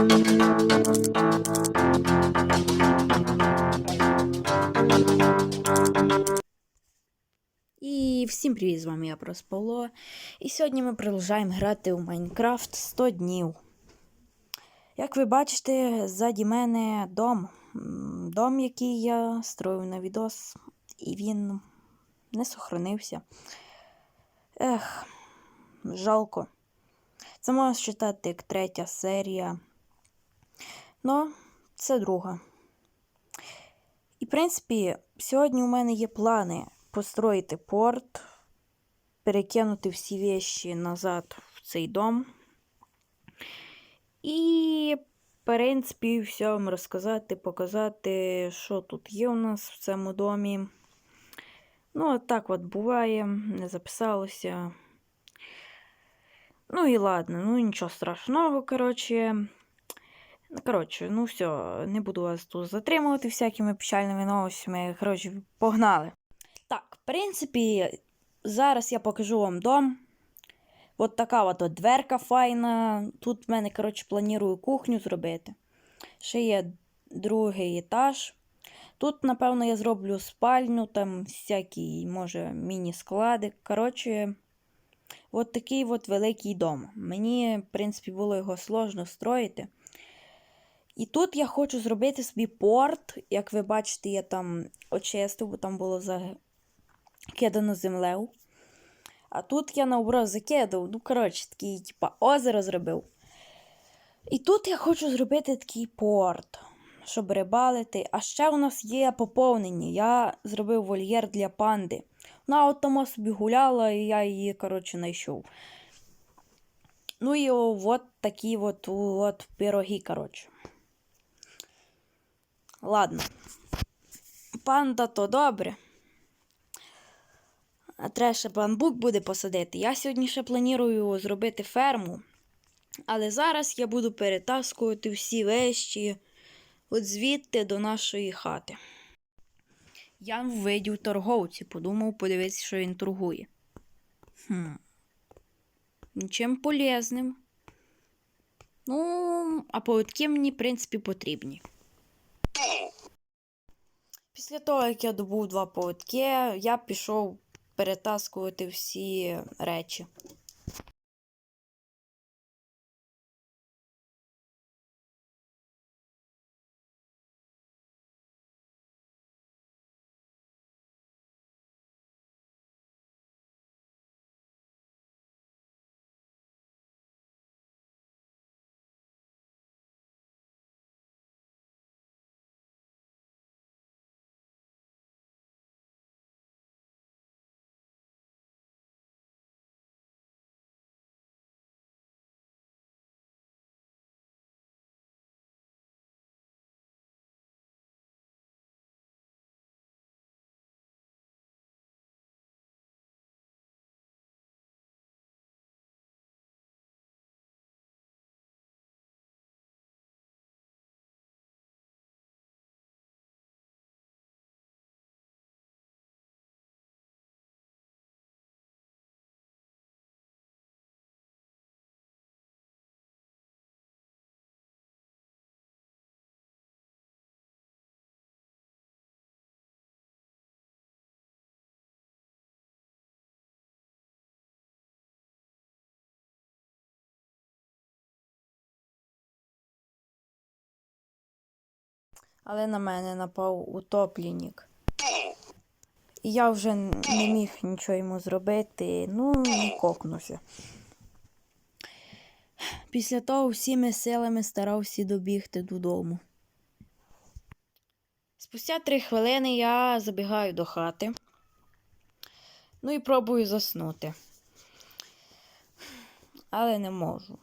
І всім привіт, з вами я Прос Павло. І сьогодні ми продовжуємо грати у Майнкрафт 100 днів. Як ви бачите, ззаді мене дом. Дом, який я строїв на відос, і він не сохранився. Ех, жалко. Це можна вважати як третя серія. Ну, це друга. І, в принципі, сьогодні у мене є плани построїти порт, перекинути всі вещі назад в цей дом. І, в принципі, все вам розказати, показати, що тут є у нас в цьому домі. Ну, от так от буває, не записалося. Ну і ладно, ну нічого страшного, коротше. Коротше, ну все, не буду вас тут затримувати всякими печальними новостями. Коротше, погнали. Так, в принципі, зараз я покажу вам дом. От така от, дверка файна. Тут в мене, коротше, планую кухню зробити. Ще є другий етаж. Тут, напевно, я зроблю спальню, там всякі, може, міні-склади. Коротше, от такий от великий дом. Мені, в принципі, було його сложно строїти. І тут я хочу зробити собі порт. Як ви бачите, я там очистив, бо там було закидано землею. А тут я наоборот закидав. Ну, коротше, такий, типа, озеро зробив. І тут я хочу зробити такий порт, щоб рибалити. А ще у нас є поповнення. Я зробив вольєр для панди. Вона от тому собі гуляла, і я її, коротше, знайшов. Ну і от такі от, от пироги, коротше. Ладно. Панда то добре. А треба ще бамбук буде посадити. Я сьогодні ще планую зробити ферму. Але зараз я буду перетаскувати всі вещі от звідти до нашої хати. Я видів торговці, подумав, подивитися, що він торгує. Хм. Нічим полезним. Ну, а поводки мені, в принципі, потрібні. Після того, як я добув два поводки, я пішов перетаскувати всі речі. Але на мене напав утопленік. І я вже не міг нічого йому зробити, ну і кокнувся. Після того всіми силами старався добігти додому. Спустя три хвилини я забігаю до хати. Ну і пробую заснути. Але не можу.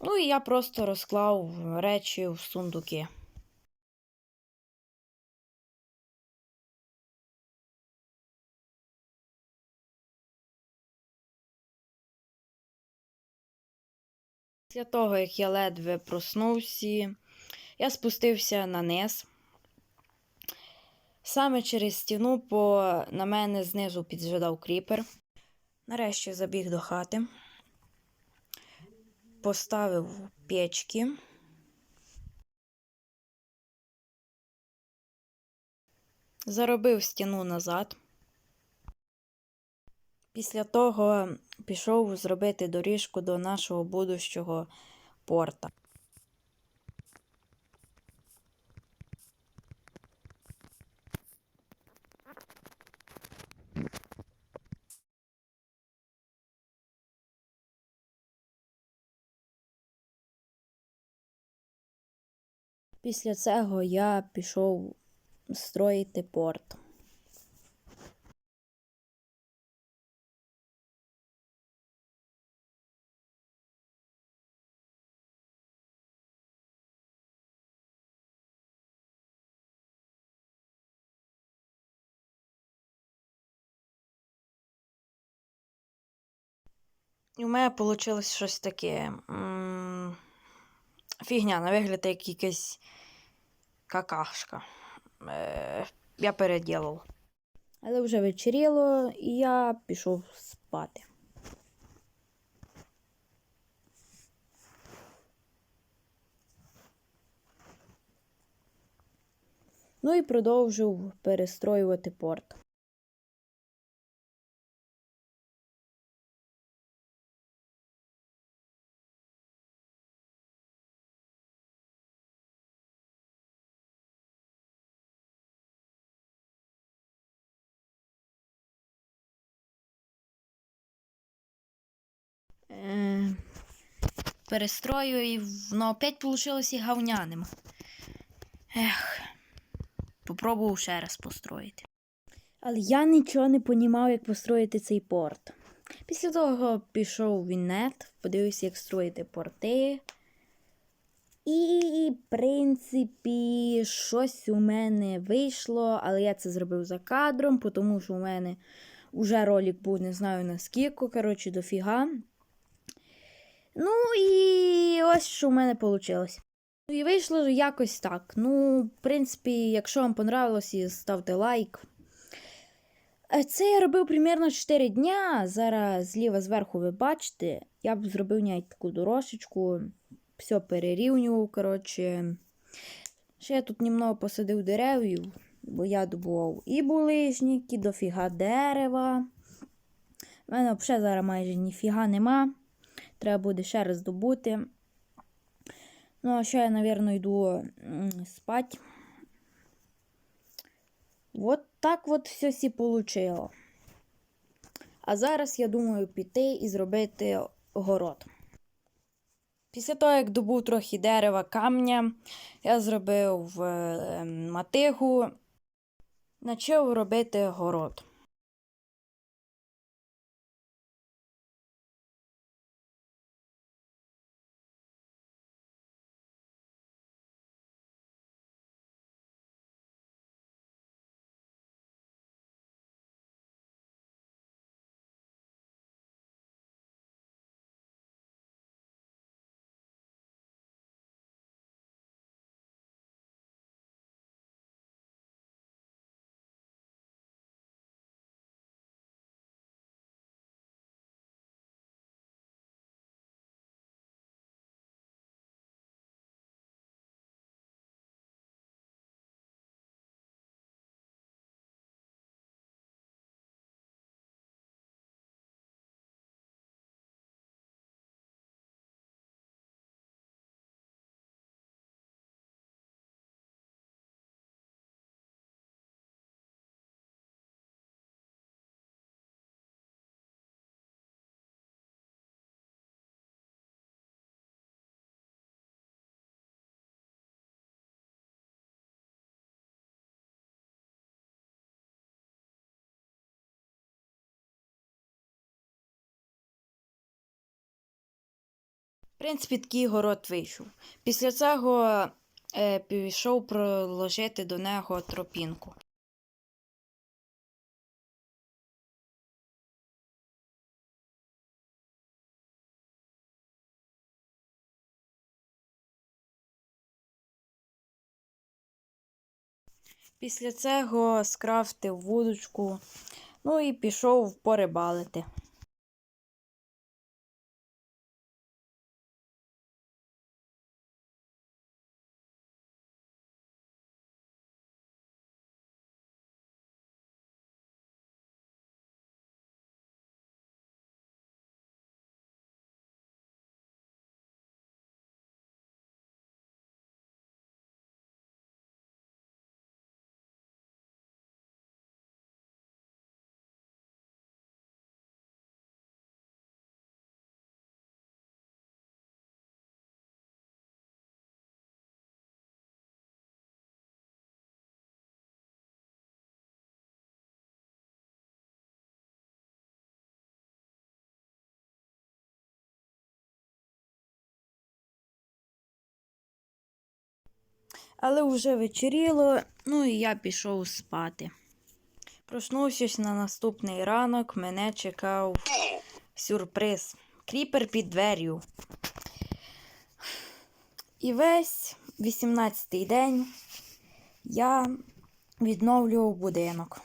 Ну і я просто розклав речі в сундуки. Після того, як я ледве проснувся, я спустився на низ. Саме через стіну бо на мене знизу піджидав кріпер. Нарешті забіг до хати, поставив печки. Заробив стіну назад. Після того пішов зробити доріжку до нашого будущого порта. Після цього я пішов строїти порт. У мене вийшло щось таке. Фігня, на вигляд як якась какашка. Е, я переділав. Але вже вечеріло, і я пішов спати. Ну і продовжив перестроювати порт. Перестрою, і воно опять і говняним. Ех, попробував ще раз построїти. Але я нічого не понімав, як построїти цей порт. Після того пішов в інет, подивився, як строїти порти. І, в принципі, щось у мене вийшло, але я це зробив за кадром, тому що у мене вже ролик був не знаю наскільки, коротше, дофіга. Ну і ось що в мене вийшло. Ну і вийшло якось так. Ну, в принципі, якщо вам понравилось, ставте лайк. Е, Це я робив примерно 4 дня. Зараз зліва зверху ви бачите. Я б зробив навіть таку дорожечку. Все перерівнював, коротше. Ще я тут немного посадив деревів, бо я добував і булижник, і дофіга дерева. У мене взагалі зараз майже ніфіга нема. Треба буде ще раз добути. Ну, а ще я, мабуть, йду спати. От так от все сі получило. А зараз я думаю піти і зробити город. Після того, як добув трохи дерева, камня, я зробив е, матигу, почав робити город. Принципі, такий город вийшов. Після цього е, пішов проложити до нього тропінку. Після цього скрафтив вудочку, ну і пішов порибалити. Але вже вечеріло, ну і я пішов спати. Проснувшись на наступний ранок, мене чекав сюрприз. Кріпер під дверю. І весь 18-й день я відновлював будинок.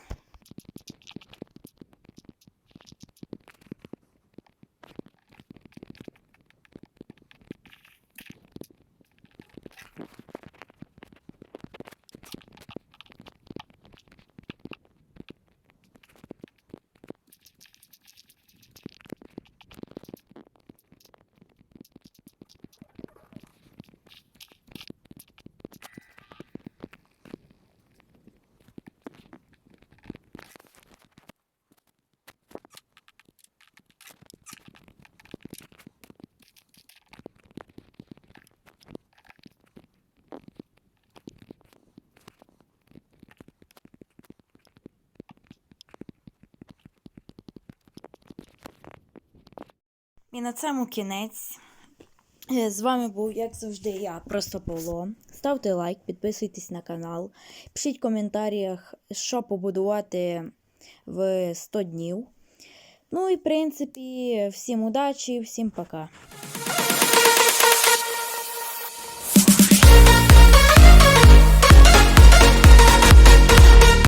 І на цьому кінець. Е, З вами був, як завжди, я, просто Павло. Ставте лайк, підписуйтесь на канал, пишіть в коментарях, що побудувати в 100 днів. Ну і, в принципі, всім удачі, всім пока.